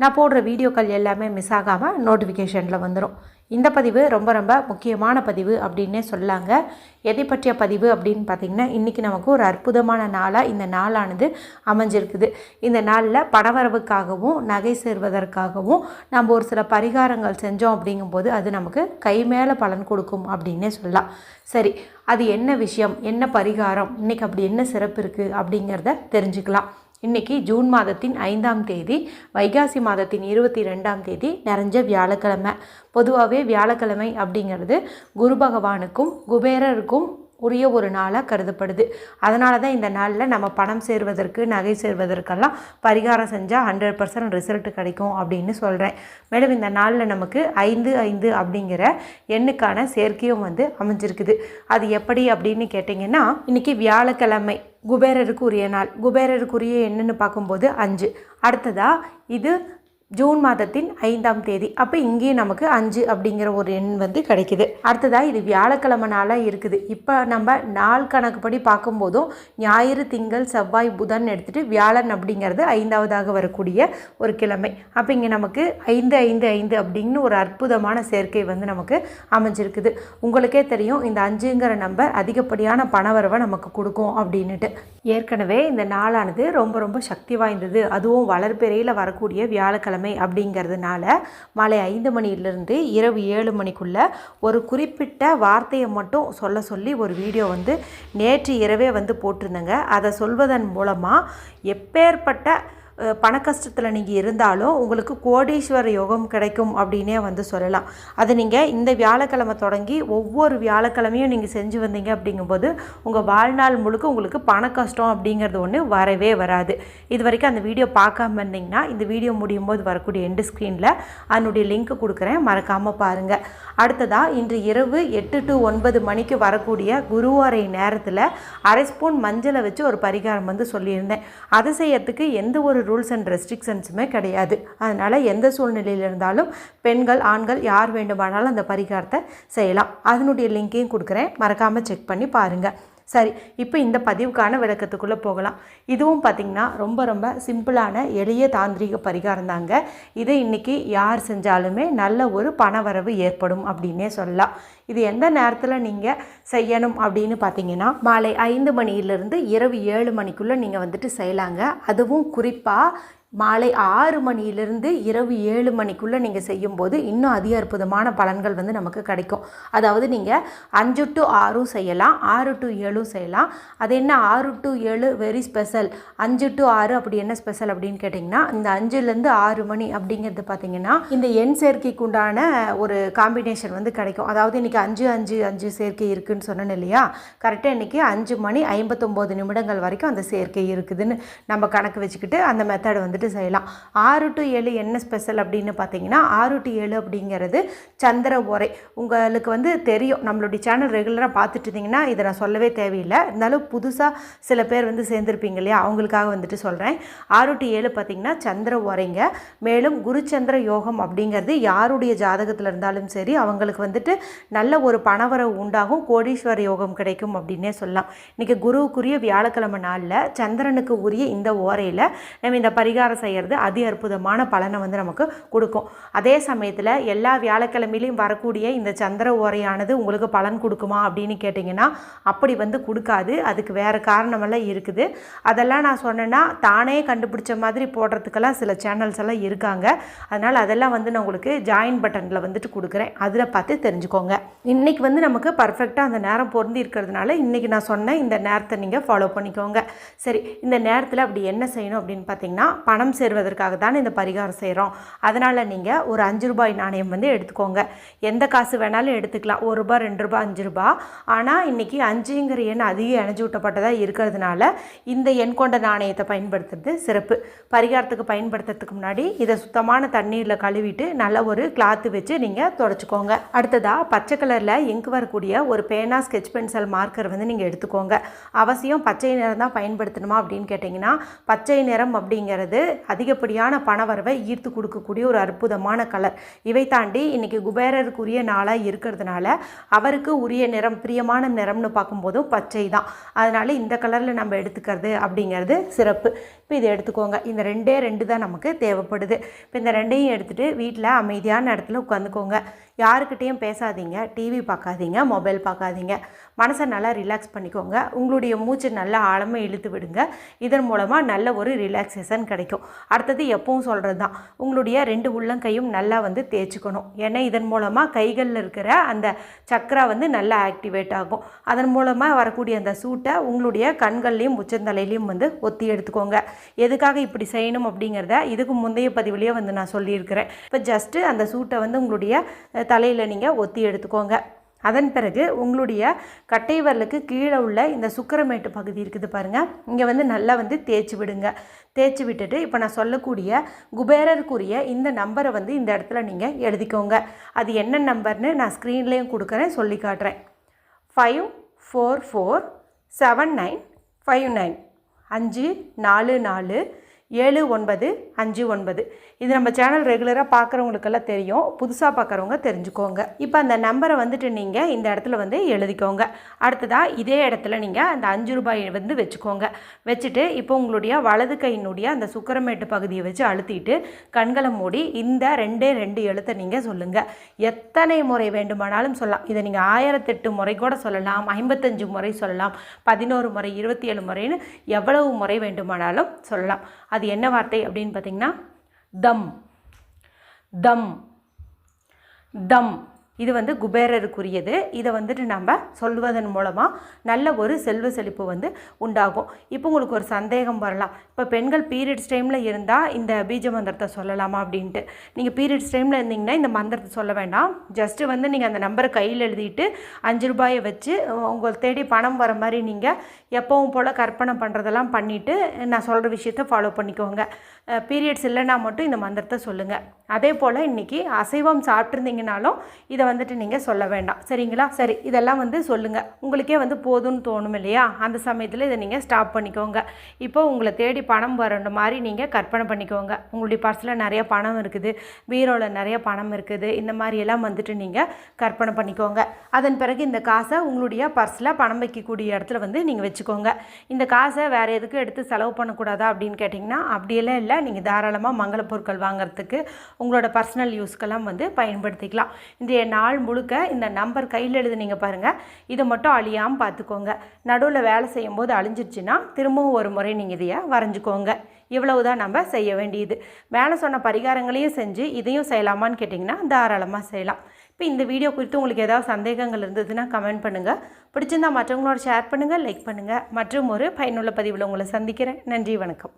நான் போடுற வீடியோக்கள் எல்லாமே மிஸ் ஆகாமல் நோட்டிஃபிகேஷனில் வந்துடும் இந்த பதிவு ரொம்ப ரொம்ப முக்கியமான பதிவு அப்படின்னே சொல்லாங்க. எதை பற்றிய பதிவு அப்படின்னு பார்த்திங்கன்னா இன்றைக்கி நமக்கு ஒரு அற்புதமான நாளாக இந்த நாளானது அமைஞ்சிருக்குது. இந்த நாளில் பணவரவுக்காகவும் நகை சேர்வதற்காகவும் நம்ம ஒரு சில பரிகாரங்கள் செஞ்சோம் அப்படிங்கும்போது அது நமக்கு கை மேலே பலன் கொடுக்கும் அப்படின்னே சொல்லலாம். சரி அது என்ன விஷயம்? என்ன பரிகாரம்? இன்றைக்கி அப்படி என்ன சிறப்பு இருக்குது அப்படிங்கிறத தெரிஞ்சுக்கலாம். இன்னைக்கு ஜூன் மாதத்தின் ஐந்தாம் தேதி வைகாசி மாதத்தின் இருபத்தி ரெண்டாம் தேதி நிறைஞ்ச வியாழக்கிழமை. பொதுவாகவே வியாழக்கிழமை அப்படிங்கிறது குரு பகவானுக்கும் குபேரருக்கும் உரிய ஒரு நாளாக கருதப்படுது. அதனால தான் இந்த நாளில் நம்ம பணம் சேர்வதற்கு நகை சேர்வதற்கெல்லாம் பரிகாரம் செஞ்சால் ஹண்ட்ரட் பர்சன்ட் ரிசல்ட் கிடைக்கும் அப்படின்னு சொல்கிறேன் மேலும் இந்த நாளில் நமக்கு ஐந்து ஐந்து அப்படிங்கிற எண்ணுக்கான சேர்க்கையும் வந்து அமைஞ்சிருக்குது. அது எப்படி அப்படின்னு கேட்டிங்கன்னா இன்றைக்கி வியாழக்கிழமை. குபேரருக்கு உரிய நாள். குபேரருக்குரிய எண்ணுன்னு பார்க்கும்போது அஞ்சு. அடுத்ததாக இது ஜூன் மாதத்தின் ஐந்தாம் தேதி. அப்போ இங்கேயும் நமக்கு அஞ்சு அப்படிங்கிற ஒரு எண் வந்து கிடைக்குது. அடுத்ததாக இது வியாழக்கிழமை நாளாக இருக்குது. இப்போ நம்ம நாள் கணக்குப்படி பார்க்கும்போதும் ஞாயிறு திங்கள் செவ்வாய் புதன் எடுத்துகிட்டு வியாழன் அப்படிங்கிறது ஐந்தாவதாக வரக்கூடிய ஒரு கிழமை. அப்போ இங்கே நமக்கு ஐந்து ஐந்து ஐந்து அப்படின்னு ஒரு அற்புதமான சேர்க்கை வந்து நமக்கு அமைஞ்சிருக்குது. உங்களுக்கே தெரியும் இந்த அஞ்சுங்கிற நம்பர் அதிகப்படியான பணவரவை நமக்கு கொடுக்கும் அப்படின்னுட்டு. ஏற்கனவே இந்த நாளானது ரொம்ப ரொம்ப சக்தி வாய்ந்தது. அதுவும் வளர்பிறையில் வரக்கூடிய வியாழக்கிழமை அப்படிங்கிறதுனால மாலை ஐந்து மணியிலிருந்து இரவு ஏழு மணிக்குள்ளே ஒரு குறிப்பிட்ட வார்த்தையை மட்டும் சொல்ல சொல்லி ஒரு வீடியோ வந்து நேற்று இரவே வந்து போட்டிருந்தேங்க. அதை சொல்வதன் மூலமாக எப்பேற்பட்ட பண கஷ்டத்தில் நீங்கள் இருந்தாலும் உங்களுக்கு கோடீஸ்வர யோகம் கிடைக்கும் அப்படின்னே வந்து சொல்லலாம். அது நீங்கள் இந்த வியாழக்கிழமை தொடங்கி ஒவ்வொரு வியாழக்கிழமையும் நீங்கள் செஞ்சு வந்தீங்க அப்படிங்கும்போது உங்கள் வாழ்நாள் முழுக்க உங்களுக்கு பண கஷ்டம் அப்படிங்கிறது ஒன்று வரவே வராது. இது வரைக்கும் அந்த வீடியோ பார்க்காம இருந்தீங்கன்னா இந்த வீடியோ முடியும் போது வரக்கூடிய எண்டு ஸ்க்ரீனில் அதனுடைய லிங்க் கொடுக்குறேன். மறக்காமல் பாருங்கள் அடுத்ததாக இன்று இரவு எட்டு டு ஒன்பது மணிக்கு வரக்கூடிய குருவாரை நேரத்தில் அரை ஸ்பூன் மஞ்சளை வச்சு ஒரு பரிகாரம் வந்து சொல்லியிருந்தேன். அதை செய்யறதுக்கு எந்த ஒரு ரூல்ஸ் அண்ட் ரெஸ்ட்ரிக்ஷன்ஸுமே கிடையாது. அதனால் எந்த சூழ்நிலையில் இருந்தாலும் பெண்கள் ஆண்கள் யார் வேண்டுமானாலும் அந்த பரிகாரத்தை செய்யலாம். அதனுடைய லிங்கையும் கொடுக்குறேன். மறக்காமல் செக் பண்ணி பாருங்கள் சரி இப்போ இந்த பதிவுக்கான விளக்கத்துக்குள்ளே போகலாம். இதுவும் பார்த்திங்கன்னா ரொம்ப ரொம்ப சிம்பிளான எளிய தாந்திரிக பரிகாரம் தாங்க. இதை இன்றைக்கி யார் செஞ்சாலுமே நல்ல ஒரு பணவரவு ஏற்படும் அப்படின்னே சொல்லலாம். இது எந்த நேரத்தில் நீங்கள் செய்யணும் அப்படின்னு பார்த்தீங்கன்னா மாலை ஐந்து மணியிலிருந்து இரவு ஏழு மணிக்குள்ளே நீங்கள் வந்துட்டு செய்யலாங்க. அதுவும் குறிப்பாக மாலை ஆறு மணியிலிருந்து இரவு ஏழு மணிக்குள்ளே நீங்கள் செய்யும்போது இன்னும் அதிக அற்புதமான பலன்கள் வந்து நமக்கு கிடைக்கும். அதாவது நீங்கள் அஞ்சு டு ஆறும் செய்யலாம் ஆறு டு ஏழும் செய்யலாம். அது என்ன? ஆறு டு ஏழு வெரி ஸ்பெஷல் அஞ்சு டு ஆறு அப்படி என்ன ஸ்பெஷல் அப்படின்னு கேட்டிங்கன்னா இந்த அஞ்சுலேருந்து ஆறு மணி அப்படிங்கிறது பார்த்தீங்கன்னா இந்த எண் சேர்க்கைக்கு உண்டான ஒரு காம்பினேஷன் வந்து கிடைக்கும். அதாவது இன்றைக்கி அஞ்சு அஞ்சு அஞ்சு சேர்க்கை இருக்குதுன்னு சொன்னேன் இல்லையா? கரெக்டாக இன்றைக்கி அஞ்சு மணி ஐம்பத்தொம்போது நிமிடங்கள் வரைக்கும் அந்த சேர்க்கை இருக்குதுன்னு நம்ம கணக்கு வச்சுக்கிட்டு அந்த மெத்தட் வந்துட்டு செய்யலாம். ஆறு டு ஏழு என்ன ஸ்பெஷல் அப்படின்னு பார்த்தீங்கன்னா ஆறு டு ஏழு அப்படிங்கிறது சந்திர உரை உங்களுக்கு வந்து தெரியும். நம்மளுடைய சேனல் ரெகுலராக பார்த்துட்டு இருந்தீங்கன்னா இதை நான் சொல்லவே தேவையில்லை. இருந்தாலும் புதுசாக சில பேர் வந்து சேர்ந்துருப்பீங்க இல்லையா? அவங்களுக்காக வந்துட்டு சொல்கிறேன் ஆறு டு ஏழு பார்த்தீங்கன்னா சந்திர உரைங்க மேலும் குருச்சந்திர யோகம் அப்படிங்கிறது யாருடைய ஜாதகத்தில் இருந்தாலும் சரி அவங்களுக்கு வந்துட்டு நல்ல ஒரு பணவரவு உண்டாகும். கோடீஸ்வர யோகம் கிடைக்கும் அப்படின்னே சொல்லலாம். இன்றைக்கி குருவுக்குரிய வியாழக்கிழமை நாளில் சந்திரனுக்கு உரிய இந்த ஓரையில் நம்ம இந்த பரிகாரம் செய்கிறது அதி அற்புதமான பலனை வந்து நமக்கு கொடுக்கும். அதே சமயத்தில் எல்லா வியாழக்கிழமையிலையும் வரக்கூடிய இந்த சந்திர ஓரையானது உங்களுக்கு பலன் கொடுக்குமா அப்படின்னு கேட்டிங்கன்னா அப்படி வந்து கொடுக்காது. அதுக்கு வேறு காரணமெல்லாம் இருக்குது. அதெல்லாம் நான் சொன்னேன்னா தானே கண்டுபிடிச்ச மாதிரி போடுறதுக்கெல்லாம் சில சேனல்ஸ் எல்லாம் இருக்காங்க. அதனால் அதெல்லாம் வந்து நான் உங்களுக்கு ஜாயின் பட்டனில் வந்துட்டு கொடுக்குறேன். அதில் பார்த்து தெரிஞ்சுக்கோங்க. இன்றைக்கி வந்து நமக்கு பர்ஃபெக்டாக அந்த நேரம் பொருந்தி இருக்கிறதுனால இன்றைக்கி நான் சொன்ன இந்த நேரத்தை நீங்கள் ஃபாலோ பண்ணிக்கோங்க. சரி இந்த நேரத்தில் அப்படி என்ன செய்யணும் அப்படின்னு பார்த்தீங்கன்னா பணம் சேர்வதற்காக தான் இந்த பரிகாரம் செய்கிறோம் அதனால் நீங்கள் ஒரு அஞ்சு ரூபாய் நாணயம் வந்து எடுத்துக்கோங்க. எந்த காசு வேணாலும் எடுத்துக்கலாம். ஒரு ரூபாய் ரெண்டு ரூபாய் அஞ்சு ரூபாய். ஆனால் இன்றைக்கி அஞ்சுங்கிற எண் அதிக இணைஞ்சூட்டப்பட்டதாக இருக்கிறதுனால இந்த எண் கொண்ட நாணயத்தை பயன்படுத்துறது சிறப்பு. பரிகாரத்துக்கு பயன்படுத்துறதுக்கு முன்னாடி இதை சுத்தமான தண்ணீரில் கழுவிட்டு நல்ல ஒரு கிளாத்து வச்சு நீங்கள் தொடச்சிக்கோங்க. அடுத்ததாக பச்சை கலரில் இங்கு வரக்கூடிய ஒரு பேனா ஸ்கெட்ச் பென்சில் மார்க்கர் வந்து நீங்கள் எடுத்துக்கோங்க. அவசியம் பச்சை நிறம் தான் பயன்படுத்தணுமா அப்படின்னு கேட்டிங்கன்னா பச்சை நிறம் அப்படிங்கிறது அதிகப்படியான பணவரவை ஈர்த்து கொடுக்கக்கூடிய ஒரு அற்புதமான கலர். இவை தாண்டி இன்றைக்கி குபேரருக்குரிய நாளாக இருக்கிறதுனால அவருக்கு உரிய நிறம் பிரியமான நிறம்னு பார்க்கும்போதும் பச்சை தான். அதனால் இந்த கலரில் நம்ம எடுத்துக்கிறது அப்படிங்கிறது சிறப்பு. இப்போ இதை எடுத்துக்கோங்க. இந்த ரெண்டே ரெண்டு தான் நமக்கு தேவைப்படுது. இப்போ இந்த ரெண்டையும் எடுத்துகிட்டு வீட்டில் அமைதியான இடத்துல உட்காந்துக்கோங்க. யாருக்கிட்டேயும் பேசாதீங்க. டிவி பார்க்காதீங்க. மொபைல் பார்க்காதீங்க. மனசை நல்லா ரிலாக்ஸ் பண்ணிக்கோங்க. உங்களுடைய மூச்சு நல்லா ஆழமாக இழுத்து விடுங்க. இதன் மூலமாக நல்ல ஒரு ரிலாக்ஸேஷன் கிடைக்கும். அடுத்தது எப்பவும் சொல்கிறது தான் உங்களுடைய ரெண்டு உள்ளங்கையும் நல்லா வந்து தேய்ச்சிக்கணும். ஏன்னா இதன் மூலமாக கைகளில் இருக்கிற அந்த சக்கரா வந்து நல்லா ஆக்டிவேட் ஆகும். அதன் மூலமாக வரக்கூடிய அந்த சூட்டை உங்களுடைய கண்கள்லையும் உச்சந்தலையிலையும் வந்து ஒத்தி எடுத்துக்கோங்க. எதுக்காக இப்படி செய்யணும் அப்படிங்கிறத இதுக்கு முந்தைய பதிவுலேயே வந்து நான் சொல்லியிருக்கிறேன். இப்போ ஜஸ்ட்டு அந்த சூட்டை வந்து உங்களுடைய தலையில் நீங்கள் ஒத்தி எடுத்துக்கோங்க. அதன் பிறகு உங்களுடைய கட்டை வரலுக்கு கீழே உள்ள இந்த சுக்கரமேட்டு பகுதி இருக்குது பாருங்கள் இங்கே வந்து நல்லா வந்து தேய்ச்சி விடுங்க. தேய்ச்சி விட்டுட்டு இப்போ நான் சொல்லக்கூடிய குபேரருக்குரிய இந்த நம்பரை வந்து இந்த இடத்துல நீங்கள் எழுதிக்கோங்க. அது என்ன நம்பர்னு நான் ஸ்க்ரீன்லேயும் கொடுக்குறேன் சொல்லி காட்டுறேன். Five four four seven nine five nine அஞ்சு நாலு நாலு ஏழு ஒன்பது அஞ்சு ஒன்பது. இது நம்ம சேனல் ரெகுலராக பார்க்குறவங்களுக்கெல்லாம் தெரியும். புதுசாக பார்க்குறவங்க தெரிஞ்சுக்கோங்க. இப்போ அந்த நம்பரை வந்துட்டு நீங்கள் இந்த இடத்துல வந்து எழுதிக்கோங்க. அடுத்ததாக இதே இடத்துல நீங்கள் அந்த அஞ்சு ரூபாய் வந்து வச்சுக்கோங்க. வச்சுட்டு இப்போ உங்களுடைய வலது கையினுடைய அந்த சுக்கரமேட்டு பகுதியை வச்சு அழுத்திட்டு கண்களை மூடி இந்த ரெண்டே ரெண்டு எழுத்தை நீங்கள் சொல்லுங்கள் எத்தனை முறை வேண்டுமானாலும் சொல்லலாம். இதை நீங்கள் ஆயிரத்தெட்டு முறை கூட சொல்லலாம். ஐம்பத்தஞ்சு முறை சொல்லலாம். பதினோரு முறை இருபத்தி ஏழு முறைன்னு எவ்வளவு முறை வேண்டுமானாலும் சொல்லலாம். அது என்ன வார்த்தை அப்படின்னு பார்த்தீங்கன்னா தம். தம். தம். இது வந்து குபேரருக்குரியது. இதை வந்துட்டு நம்ம சொல்வதன் மூலமாக நல்ல ஒரு செல்வ செழிப்பு வந்து உண்டாகும். இப்போ உங்களுக்கு ஒரு சந்தேகம் வரலாம். இப்போ பெண்கள் பீரியட்ஸ் டைமில் இருந்தால் இந்த பீஜ மந்திரத்தை சொல்லலாமா அப்படின்ட்டு. நீங்கள் பீரியட்ஸ் டைமில் இருந்தீங்கன்னா இந்த மந்திரத்தை சொல்ல வேண்டாம். ஜஸ்ட்டு வந்து நீங்கள் அந்த நம்பரை கையில் எழுதிட்டு அஞ்சு ரூபாயை வச்சு உங்களை தேடி பணம் வர மாதிரி நீங்கள் எப்பவும் போல் கற்பனை பண்ணுறதெல்லாம் பண்ணிவிட்டு நான் சொல்கிற விஷயத்த ஃபாலோ பண்ணிக்கோங்க. பீரியட்ஸ் இல்லைன்னா மட்டும் இந்த மந்திரத்தை சொல்லுங்கள் அதே போல் இன்றைக்கி அசைவம் சாப்பிட்ருந்தீங்கனாலும் இதை வந்துட்டு நீங்கள் சொல்ல வேண்டாம். சரிங்களா? சரி இதெல்லாம் வந்து சொல்லுங்கள் உங்களுக்கே வந்து போதும்னு தோணும் இல்லையா? அந்த சமயத்தில் இதை நீங்கள் ஸ்டாப் பண்ணிக்கோங்க. இப்போ உங்களை தேடி பணம் வரண்ட மாதிரி நீங்கள் கற்பனை பண்ணிக்கோங்க. உங்களுடைய பர்ஸில் நிறைய பணம் இருக்குது. பீரோவில் நிறைய பணம் இருக்குது. இந்த மாதிரி எல்லாம் வந்துட்டு நீங்கள் கற்பனை பண்ணிக்கோங்க. அதன் பிறகு இந்த காசை உங்களுடைய பர்ஸில் பணம் வைக்கக்கூடிய இடத்துல வந்து நீங்கள் வச்சுக்கோங்க. இந்த காசை வேறு எதுக்கும் எடுத்து செலவு பண்ணக்கூடாதா அப்படின்னு கேட்டிங்கன்னா அப்படியெல்லாம் இல்லை. நீங்கள் தாராளமாக மங்கள பொருட்கள் வாங்குறதுக்கு உங்களோட பர்சனல் யூஸ்க்கெல்லாம் வந்து பயன்படுத்திக்கலாம். இந்த நாள் முழுக்க இந்த நம்பர் கையில் எழுதுனீங்க பாருங்கள் இதை மட்டும் அழியாமல் பார்த்துக்கோங்க நடுவில் வேலை செய்யும் போது அழிஞ்சிருச்சுன்னா திரும்பவும் ஒரு முறை நீங்கள் இதையை வரைஞ்சிக்கோங்க. இவ்வளவு தான் நம்ம செய்ய வேண்டியது. மேலே சொன்ன பரிகாரங்களையும் செஞ்சு இதையும் செய்யலாமான்னு கேட்டிங்கன்னா தாராளமாக செய்யலாம். இப்போ இந்த வீடியோ குறித்து உங்களுக்கு ஏதாவது சந்தேகங்கள் இருந்ததுன்னா கமெண்ட் பண்ணுங்கள் பிடிச்சிருந்தா மற்றவங்களோட ஷேர் பண்ணுங்கள் லைக் பண்ணுங்கள் மற்றும் ஒரு பயனுள்ள பதிவில் உங்களை சந்திக்கிறேன். நன்றி வணக்கம்.